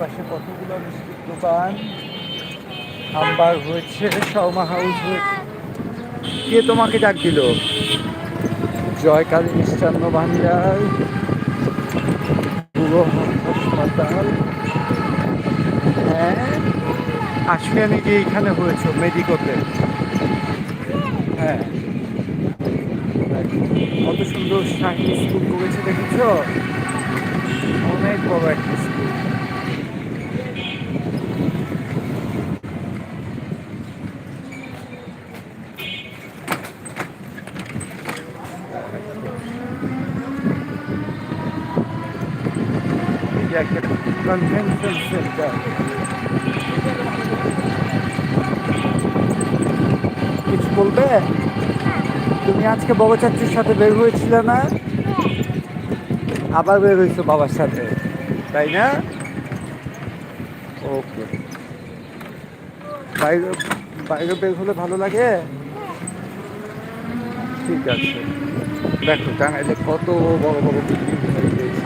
পাশে কতগুলো মিষ্টির দোকান? আম্বার হয়েছে, শর্মা হাউস হয়েছে। কে তোমাকে ডাক দিল? জয়কালী মিষ্টান্ন ভান্ডার পুরো হাসপাতাল। হ্যাঁ আমি যে এইখানে হয়েছে, মেডিকোতে। হ্যাঁ। কত সুন্দর শাহী স্কুল করেছে, দেখেছ? অনেক বড় একটা স্কুল এই যে একটা কনভেনশন সেন্টার কিছু বলবে? তুমি আজকে বড় চাচ্চুর সাথে বের হয়েছিলে না? আবার বের হয়েছো বাবার সাথে, তাই না? ওকে বাইরে বাইরে বের হলে ভালো লাগে? ঠিক আছে। দেখো টাঙ্গাইলে কত বড় বড় বিল্ডিং হয়ে গিয়েছে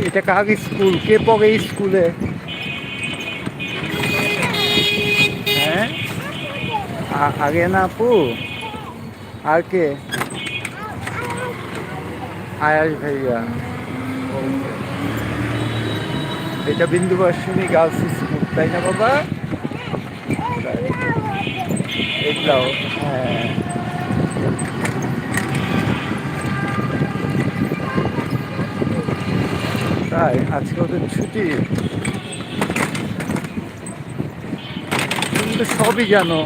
এ- এটা কার স্কুল কে পড়ে স্কুলে হ্যাঁ আগে না আপু আর কে আয়াস ভাইয়া. এটা বিন্দুবাসিনী গার্লস স্কুল তাই না বাবা এটাও হ্যাঁ তাই আজকে ওদের ছুটি। তুমি তো সবই জানো।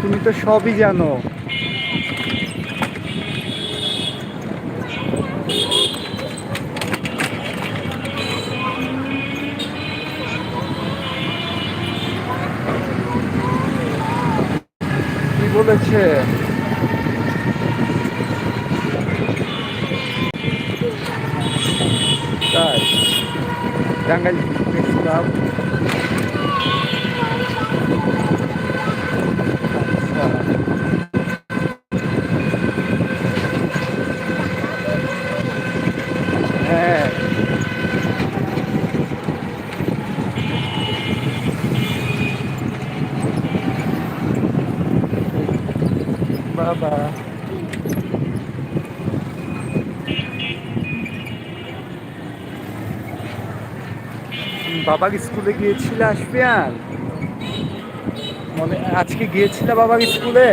তুমি তো সবই জানো। কি বলেছে তাই টাঙ্গাইল ফিটনেস ক্লাব আচ্ছা হ্যাঁ বাবা বাবার স্কুলে গিয়েছিলে আসবিয়ান মনে, আজকে গিয়েছিলে বাবার স্কুলে?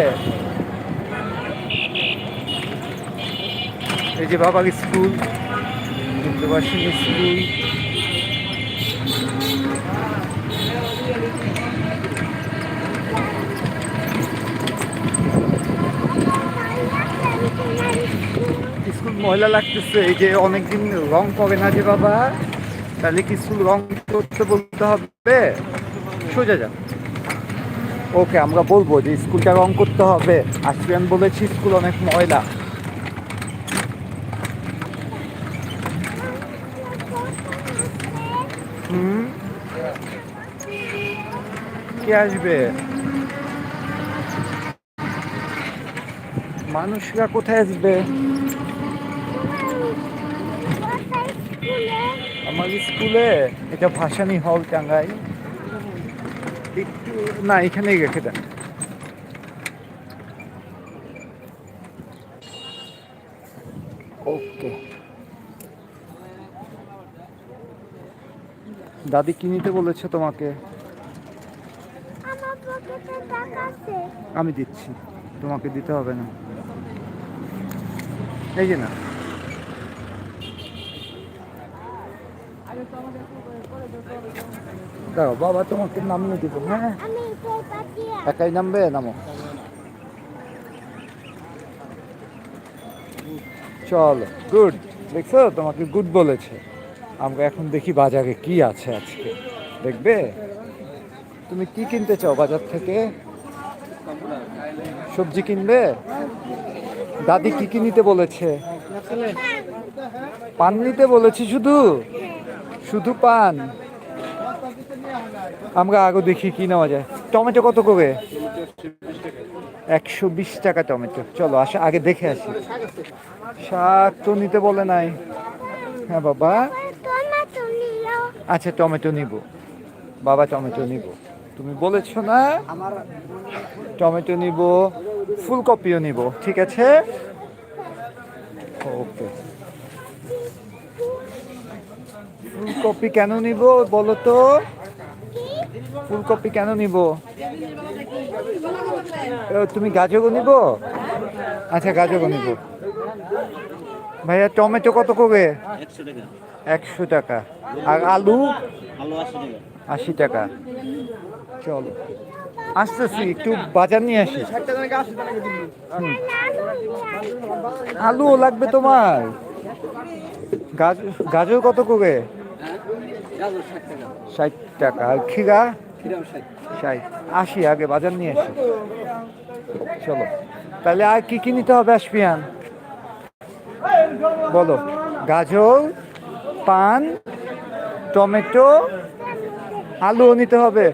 এই যে বাবার স্কুল বিন্দুবাসিনী স্কুল স্কুল ময়লা লাগতেছে? এই যে অনেকদিন রং করে না যে বাবা? তাহলে কি স্কুল রং করতে বলতে হবে। সোজা যা ওকে, আমরা বলব যে স্কুলটা রং করতে হবে। আসবেন বলেছি, স্কুল অনেক ময়লা। হুম? কে আসবে? মানুষরা কোথায় আসবে? আমার স্কুলে এটা ভাসানি হল টাঙ্গাই একটু না এখানেই রেখে দেন ওকে। দাদি কি নিতে বলেছে তোমাকে? আমি দিচ্ছি তোমাকে দিতে হবে না। এই যে না। দাও বাবা তোমাকে নামিয়ে দিব হ্যাঁ? একাই নামবে? নামো। চলো গুড দেখছ? তোমাকে গুড বলেছে। আমরা এখন দেখি বাজারে কি আছে আজকে। দেখবে? তুমি কি কিনতে চাও বাজার থেকে? সবজি কিনবে? দাদি কি কি নিতে বলেছে? পান নিতে বলেছি শুধু? শুধু পান। আমরা আগে দেখি কি নেওয়া যায়। টমেটো কত করে? একশো বিশ টাকা টমেটো। চলো, আসা, আগে দেখে আসি। শাক তো নিতে বলে নাই। হ্যাঁ বাবা। আচ্ছা টমেটো নিব। বাবা, টমেটো নিব। তুমি বলেছ না? টমেটো নিব, ফুলকপিও নিব, ঠিক আছে? ওকে। ফুলকপি কেন নিব, বলো তো? ফুলকপি কেন নিব? তুমি গাজরও নিব? আচ্ছা গাজরও নিব। ভাইয়া টমেটো কত করে? একশো টাকা। আর আলু? আলু আশি টাকা। চলো। আসতেছি একটু বাজার নিয়ে আসি। আলুও লাগবে তোমার। গাজর গাজর কত করে? ষাট টাকা। আর খিরা ষাট। আশি, আগে বাজার নিয়ে আসি চলো। তাহলে আর কি কি নিতে হবে আসপিয়ান বলো। গাজর, পান, টমেটো, আলুও নিতে হবে।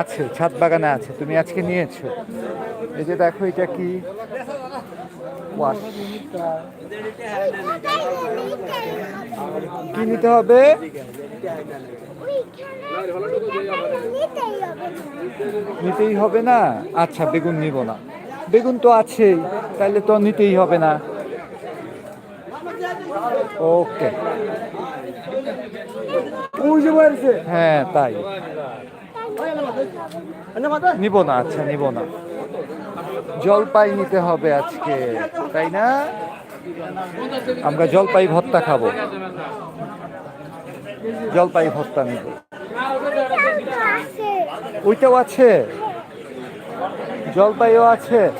আছে, ছাদ বাগানে আছে। তুমি আজকে নিয়েছো। এই যে দেখো, এটা কি? ওয়াশ কি নিতে হবে? নিতেই হবে না? আচ্ছা বেগুন নিব না। বেগুন তো আছেই তাহলে তো নিতেই হবে না। ওকে। হ্যাঁ তাই। নিব না আচ্ছা নিব না। জলপাই নিতে হবে আজকে, তাই না? আমরা জলপাই ভর্তা খাব। জলপাই ভর্তা নিব। ওইটাও আছে। জলপাইও আছে।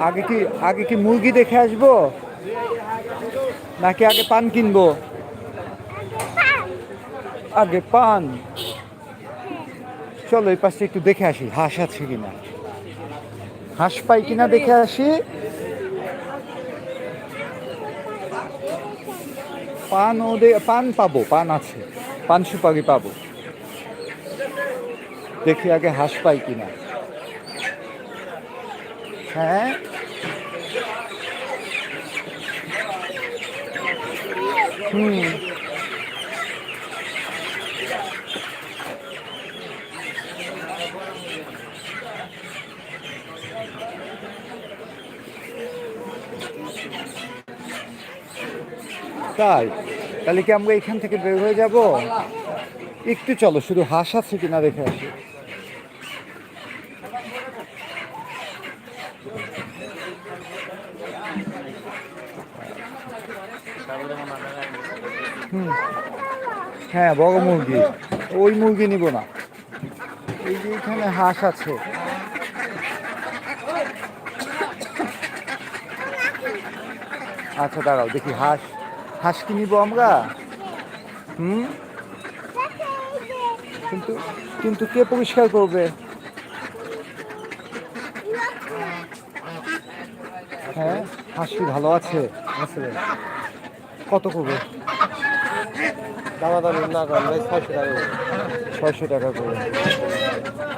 আগে কি আগে কি মুরগি দেখে আসব? নাকি আগে পান কিনবো? আগে পান। চলো, এই পাশে একটু দেখে আসি, হাঁস আছে কিনা। হাঁস পাই কিনা দেখে আসি। পান ওদের, পান পাবো, পান আছে। পান সুপারি পাবো। দেখি আগে হাঁস পাই কিনা। হ্যাঁ। হুম। তাই? তাহলে কি আমরা এখান থেকে বের হয়ে যাব? একটু চলো, শুধু হাঁস আছে কিনা দেখে আসি। হ্যাঁ বড় মুরগি। ওই মুরগি নিব না। এই যে এখানে হাঁস আছে। আচ্ছা দাঁড়াও, দেখি হাঁস। হাঁস কি নিব আমরা? হুম? কিন্তু কিন্তু কে পরিষ্কার করবে? হ্যাঁ হাঁস ভালো আছে? কত করবে? দামা দামি না ভাই ছয়শো টাকা। ছয়শো টাকা করে।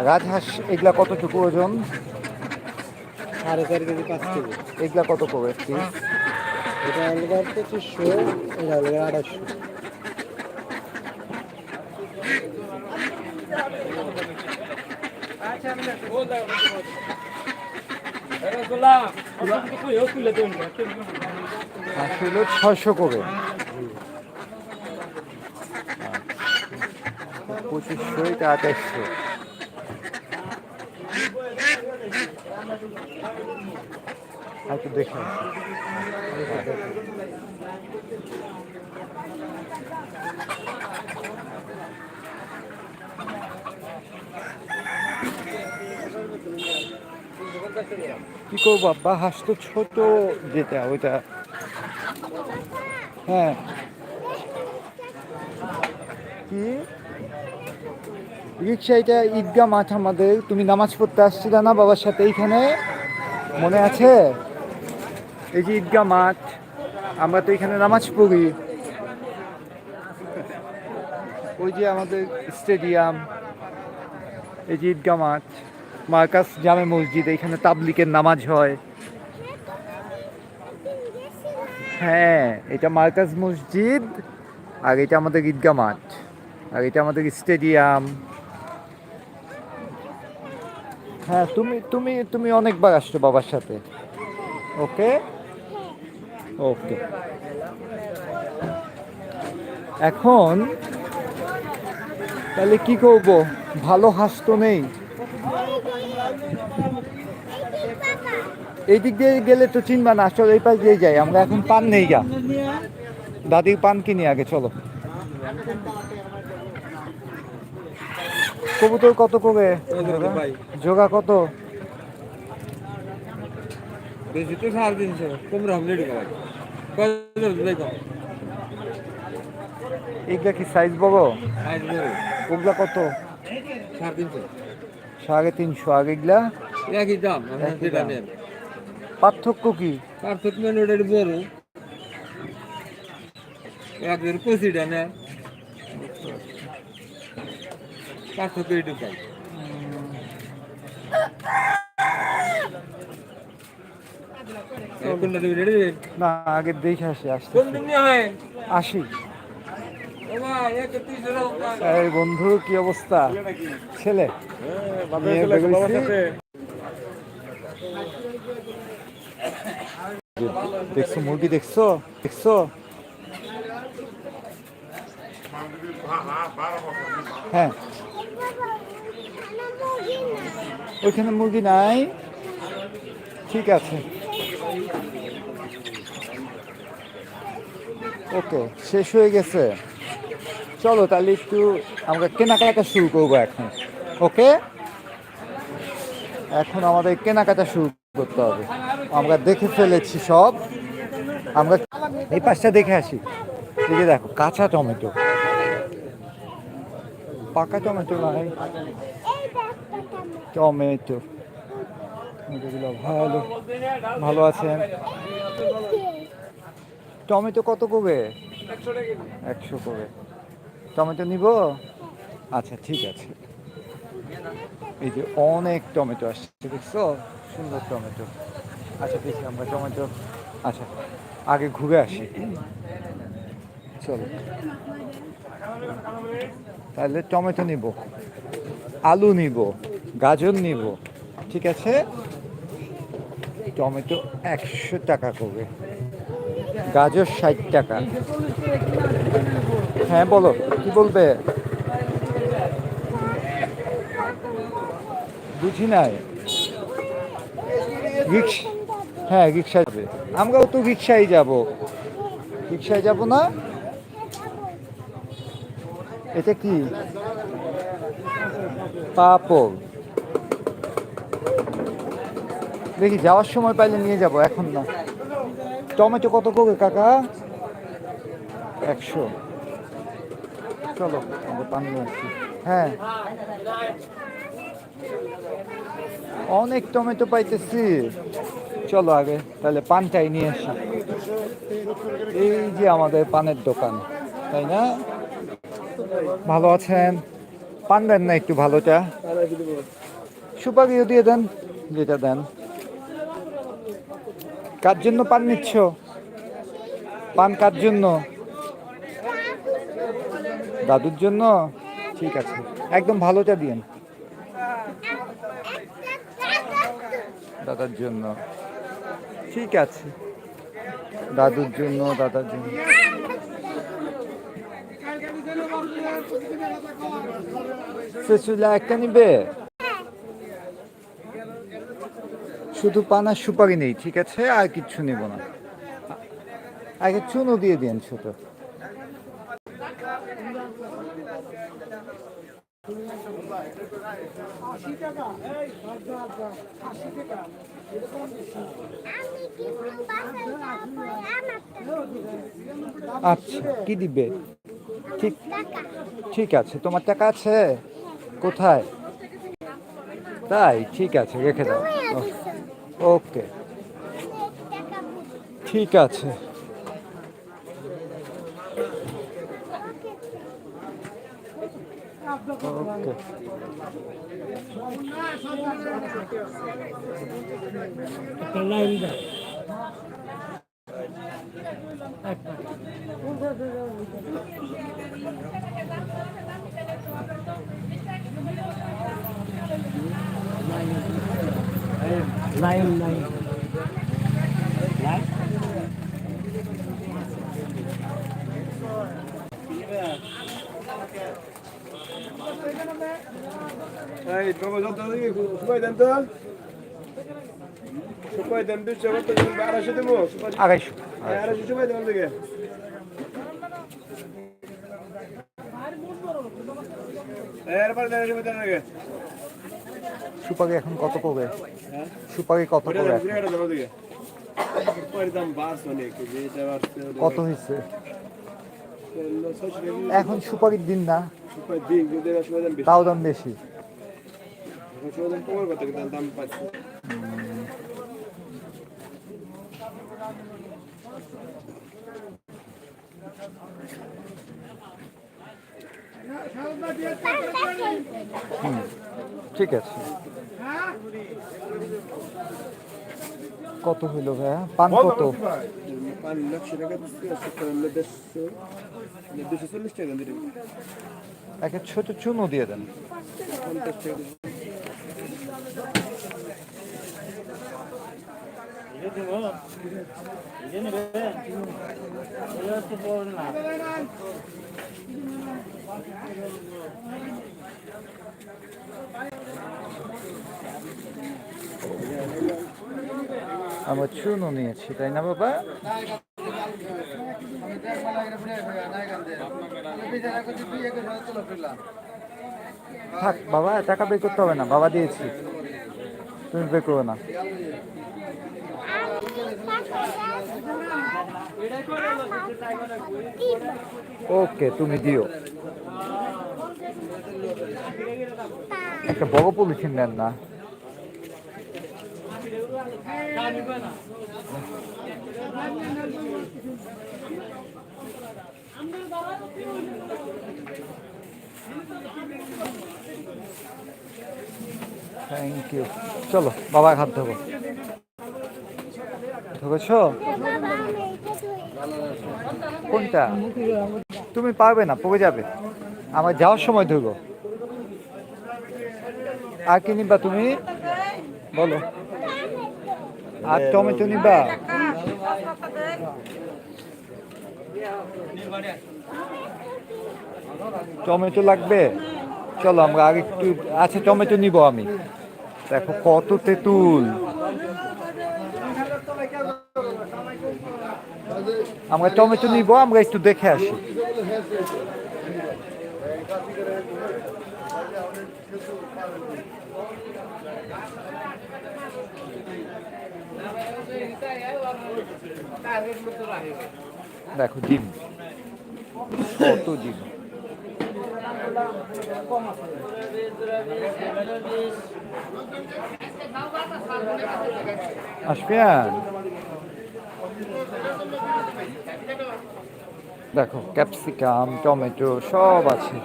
রাজহাঁস এগুলা কতটুকু ওজন? সাড়ে চার কেজি পাঁচ কেজি। এগুলা কত করে পিস এটা হলো পঁচিশশো এটা আড়াইশো হাঁস হলো ছয়শো করে। পঁচিশশো এটা আঠাশশো। একটু দেখে। কি করব, আব্বা? হাঁস তো ছোট যেটা, ওইটা। হ্যাঁ। কি? রিক্সা এটা ঈদগা মাঠ আমাদের। তুমি নামাজ পড়তে আসছিলে না বাবার সাথে এইখানে? মনে আছে? এই যে ঈদগা মাঠ, আমরা তো এখানে নামাজ পড়ি। ওই যে আমাদের স্টেডিয়াম, এই যে ঈদগা মাঠ, মার্কাস জামে মসজিদ, এখানে তাবলিকের নামাজ হয়। হ্যাঁ এটা মার্কাস মসজিদ, আর এটা আমাদের ঈদগা মাঠ, আর এটা আমাদের স্টেডিয়াম। হ্যাঁ তুমি তুমি তুমি অনেকবার আসছো বাবার সাথে। ওকে? ওকে এখন তাহলে কি করব? ভালো হাঁস তো নেই। এই দিক দিয়ে গেলে তো চিনবা না আসলে এই পাশ দিয়ে যাই আমরা এখন পান নেই গা। দাদির পান কিনি আগে চলো। কবুতর কত করে? জোগা কত? বেশি তো সাড়ে তিনশো কম রকম রেডি এইগুলা কি সাইজ আজ ওগুলা কত? সাড়ে তিনশো। আর এগুলা একই দাম পার্থক্য কি? পার্থক্য মানে ওটা একটু বড়। একদের পঁচিটা নেয়। পার্থক্য একটু পাই কোনটা দেবে রেডি না আগে দেখে আসি আসতে আসি। এই বন্ধু কি অবস্থা? ছেলে? দেখছ মুরগি দেখছ? দেখছ? হ্যাঁ। ওইখানে মুরগি নাই। ঠিক আছে। ওকে শেষ হয়ে গেছে। চলো তাহলে একটু আমরা কেনাকাটা শুরু করব এখন ওকে? এখন আমাদের কেনাকাটা শুরু করতে হবে। আমরা দেখে ফেলেছি সব। আমরা এই পাশটা দেখে আসি। এই যে দেখো কাঁচা টমেটো। পাকা টমেটো নাই। টমেটো। ভালো ভালো আছেন? টমেটো কত করে একশো করে টমেটো নিব? আচ্ছা ঠিক আছে। এই যে অনেক টমেটো আসছে, দেখছ? সুন্দর টমেটো। আচ্ছা দেখি আমরা টমেটো। আচ্ছা আগে ঘুরে আসি। চলো। তাহলে টমেটো নিব। আলু নিব। গাজর নিব। ঠিক আছে? টমেটো একশো টাকা করে গাজর ষাট টাকা। হ্যাঁ বলো, কি বলবে? বুঝি নাই। হ্যাঁ রিক্সা যাবে। আমরাও তো রিক্সায় যাব। রিক্সায় যাব না? এটা কি? পাপড়। দেখি যাওয়ার সময় পাইলে নিয়ে যাব, এখন না। টমেটো কত করে কাকা? একশো। চলো পানি আসছি হ্যাঁ। অনেক টমেটো পাইতেছি। চলো আগে, তাহলে পানটাই নিয়ে আসি। এই যে আমাদের পানের দোকান, তাই না? ভালো আছেন? পান দেন না একটু ভালোটা? সুপারিও দিয়ে দেন, যেটা দেন। কার জন্য পান নিচ্ছ? পান কার জন্য? দাদুর জন্য? ঠিক আছে। একদম ভালোটা দিন দাদার জন্য। ঠিক আছে। দাদুর জন্য, দাদার জন্য। সেচুলা একটা নিবে? শুধু পানার সুপারি নেই, ঠিক আছে? আর কিচ্ছু নিব না। আগে চুনো দিয়ে দিন ছোট। আচ্ছা কি দিবে? ঠিক ঠিক আছে, তোমার টাকা আছে? কোথায়? তাই, ঠিক আছে, রেখে দাও। ওকে। ঠিক আছে। Lion, lion. এই বাবা যত সুপাই দেন তো সুপাই দেন দুশো বারোশো দেবো আড়াইশো আড়াইশো সুপাই দেন দিকে এরপরে দেন সুপাই দেন আগে সুপারি এখন কত হ্যাঁ সুপারি কত অনেক কত হয়েছে এখন সুপারির দিন না। তাও দাম বেশি। ঠিক আছে। কত হইল ভাইয়া? পান কত? একটা ছোট চুনো দিয়ে দিন। আমরা চুনো নিয়েছি, তাই না বাবা? থাক বাবা, টাকা বের করতে হবে না, বাবা দিয়েছি। তুমি বের করো না। ওকে তুমি দিও। একটা বড় পলিথিন দেন না। থ্যাংক ইউ চলো বাবা হাত ধরি কোনটা? তুমি পারবে না, পড়ে যাবে। আমার যাওয়ার সময় ধরবো আর কি নিবা তুমি? বলো। আর টমেটো নিবা? টমেটো লাগবে? চলো আমরা আর একটু আচ্ছা টমেটো নিব আমি। দেখো কত তেঁতুল। আমরা টমেটো নিব আমরা একটু দেখে আসি দেখো ডিম কত ডিম আসবিয়ান দেখো ক্যাপসিকাম টমেটো সব আছে।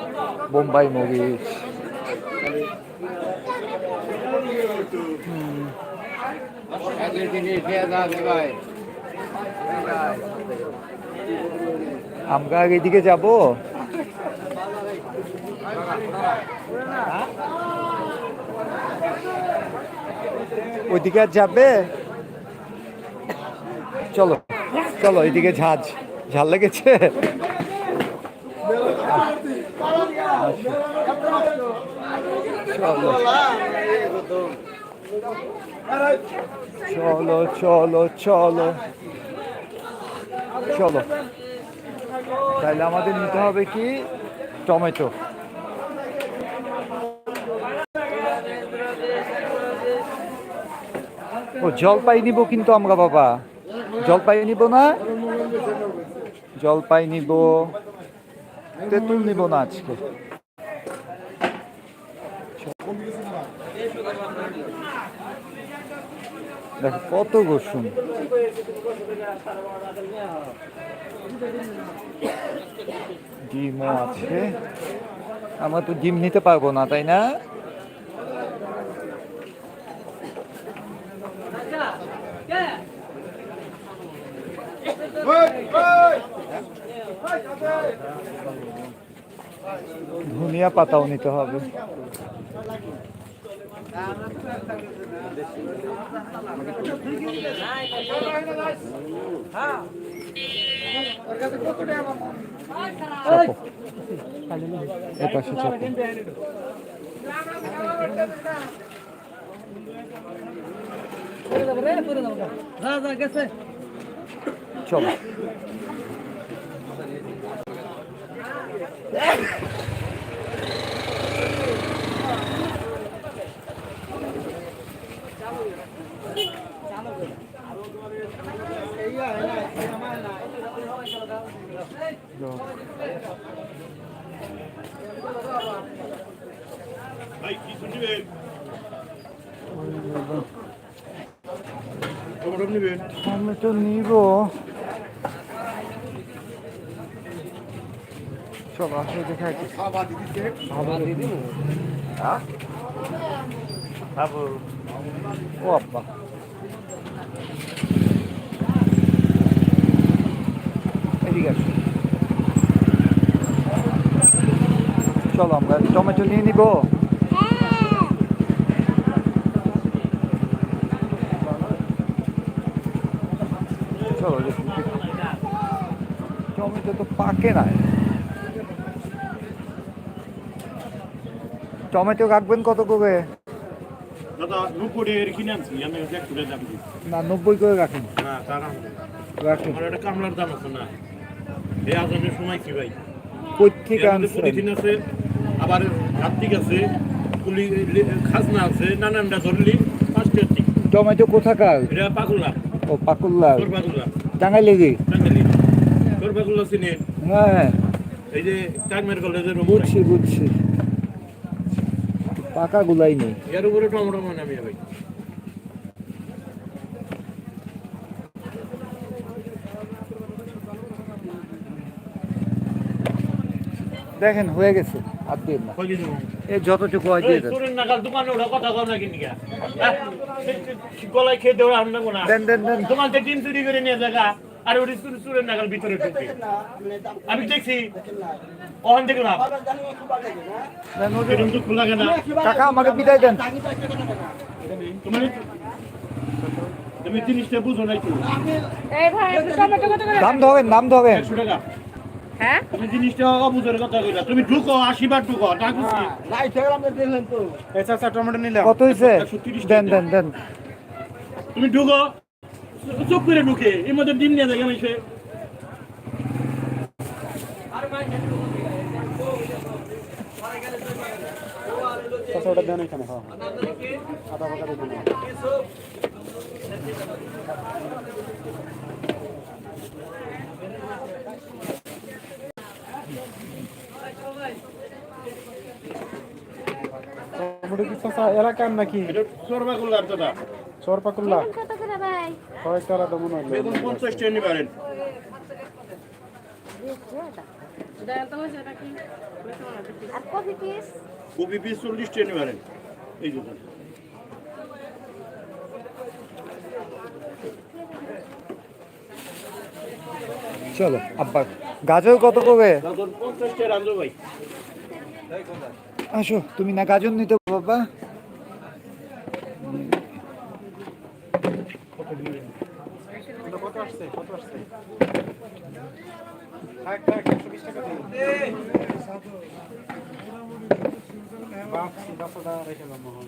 বোম্বাই মরিচ। আমরা এদিকে যাব? ওইদিকে আর যাবে? চলো চলো, এদিকে ঝাঁজ ঝাল লেগেছে। চলো চলো চলো চলো চলো। তাহলে আমাদের নিতে হবে কি? টমেটো। ও, জলপাই নিব কিন্তু আমরা, বাবা। জলপাই নিব না? জলপাই নিব। তেঁতুল নিব না আজকে। দেখো, কত রসুন। ডিমও আছে। আমরা তো ডিম নিতে পারব না, তাই না? ধনিয়া পাতাও নিতে হবে। এ পাশে চাপো। চলো। ভাই কিছু নেবেন টমেটো নিব। চলো আসলে দেখা ও আব্বা। এদিকে। চলো আমরা টমেটো নিয়ে নিব। চলো টমেটো তো পাকে না। টমেটো রাখবেন কত করে? না নব্বই করে রাখেন। কামলার দাম আছে না। এই সময় কি ভাই? পলিথিন আছে আবার আছে পুলি খাজনা আছে নানানটা ধরলি পাঁচটা ঠিক টমেটো কোথাকার? এটা পাকুলা। ও পাকুল্লার তোর পাকুলা। টাঙ্গাই লেগে টাঙ্গালি তোর পাকুলা চিনে? হ্যাঁ। এই যে কলেজের বুঝছি বুঝছি। পাকা গুলাই নেই। এর উপরে টমেটো মানে আমি ভাই। দেখেন হয়ে গেছে আর দিয়ে না। এ যতটুকু হয় দিয়ে দেন। নাগাল দোকানে ওরা কথা কম নাকি নিকা গলায় খেয়ে দেওয়া না। দেন দেন দেন। দোকান থেকে ডিম চুরি করে নিয়ে জায়গা আর ওই চুরি চুরের নাগাল ভিতরে ঢুকে আমি দেখছি ওখান থেকে না। দেন এরকম তো খোলা কেনা? কাকা আমাকে বিদায় দেন। তোমার তুমি জিনিসটা বুঝো নাই তো। এই ভাই একটু টমেটো কত করে? দাম ধরেন দাম ধরেন একশো টাকা। হ্যাঁ? তুমি জিনিসটা অবুঝের কথা কইলা। তুমি ঢুকো আশি বার ঢুকো না খুশি কত হয়েছে 130 দেন টাকা। দেন দেন। তুমি ঢুকো। চুপ করে ঢুকে এর মধ্যে ডিম নিয়ে যায় আমি এলাকার নাকি? এটা সরবা করলাম দাদা চরপাকুল্লা বেগুন কত মনে বেগুন পঞ্চাশ টাকা নিবারেন আর কফি পিস? কপি পিস চল্লিশ টাকা নিবারেন এই দোকান চলো আব্বা গাজর কত করে আসো তুমি না গাজর নিতে বাবা কত আসছে? কত আসছে? থাক থাক একশো বিশ টাকা দিন। বাপ দশ টাকা রেখে দাম মোহন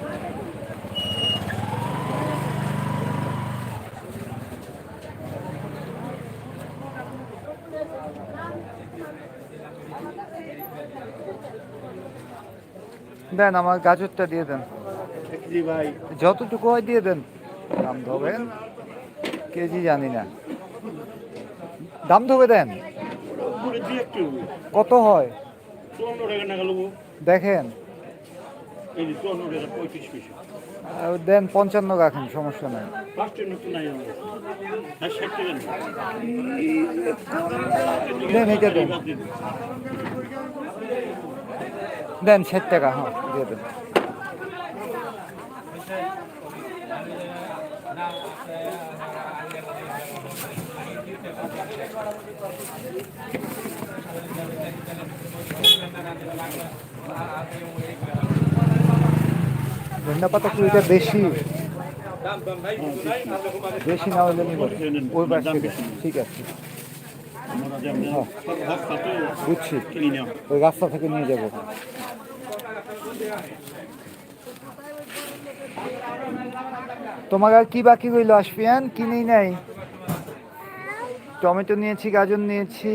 দেন আমার গাজরটা দিয়ে দেন। যতটুকু হয় দিয়ে দেন। দাম ধরবেন? কেজি জানি না। দাম ধরে দেন। কত হয়? দেখেন। দেন পঞ্চান্ন রাখেন সমস্যা নাই। দেন এটা দেন। দিন। ষাট টাকা হ্যাঁ দিয়ে দেন। ধন্যা পাতা কি বেশি? বেশি না হলে ওই পাশ ঠিক আছে। তো বুঝছি। ওই রাস্তা থেকে নিয়ে যাব। তোমার আর কি বাকি রইল আসফিয়ান কিনেই নাই টমেটো নিয়েছি, গাজর নিয়েছি।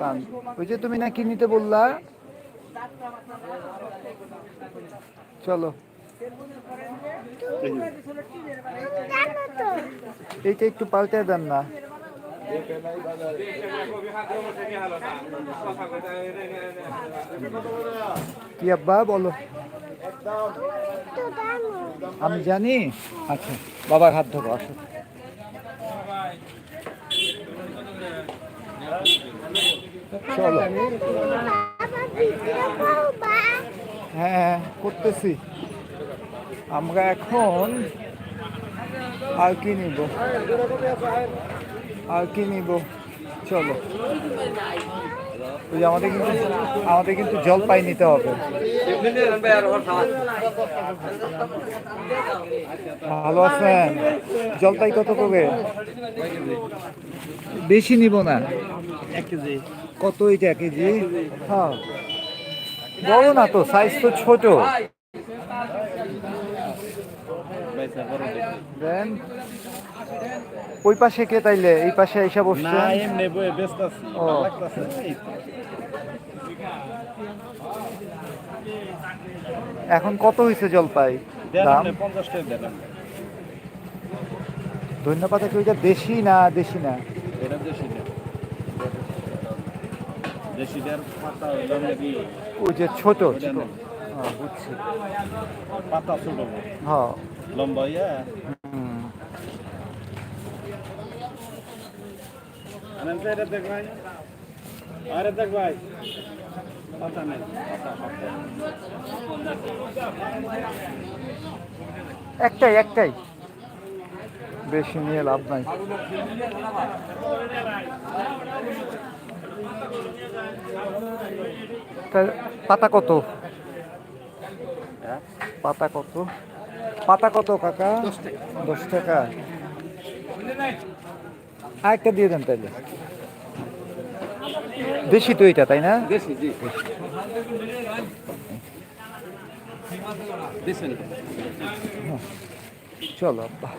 পান। ওই যে তুমি না কি নিতে বললা। চলো। এইটা একটু পাল্টে দেন না। কি আব্বা, বলো। আমি জানি। আচ্ছা বাবার হাত ধরো, আসো। চলো। হ্যাঁ করতেছি। আমরা এখন আর কি নিব? আর কি নিব? চলো। আমাদের কিন্তু আমাদের কিন্তু জলপাই নিতে হবে। ভালো আছেন? জলপাই কত করে? বেশি নিব না। কত এটা, এক কেজি? হ্যাঁ। বড় না তো সাইজ তো ছোট। দেন। ওই পাশে কে তাইলে? এই পাশে এসে বসছে এমনি ব্যস্ত আছি। ভালো লাগতাছে। এখন কত হয়েছে জলপাই? দাম। ধন্যবাদ কি ওইটা দেশি না দেশি না? এটা দেশি। দেশিটার পাতা ওই যে ছোট ছোট। হ্যাঁ বুঝছি। পাতা ছোট হ্যাঁ। লম্বা ইয়া? হুম। আনন্দ এটা দেখ ভাই। আরে দেখ ভাই। পাতা নেই পাতা পাতা। একটাই একটাই। বেশি নিয়ে লাভ নাই। পাতা কত? পাতা কত? পাতা কত কাকা? দশ টাকা। আরেকটা দিয়ে দেন তাইলে। দেশি তো এটা তাই না? দেশি। চলো আব্বা।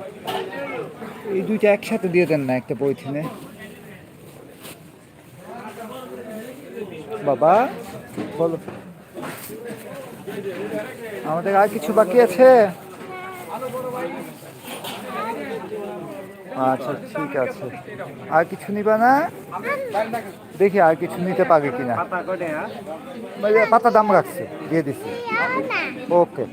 এই দুইটা একসাথে দিয়ে দেন না একটা পলিথিনে। বাবা বলো। আমাদের আর কিছু বাকি আছে? আচ্ছা ঠিক আছে। আর কিছু নিবা না? দেখি আর কিছু নিতে পারবে কিনা। পাতা দাম রাখছে, দিয়ে দিচ্ছি। ওকে।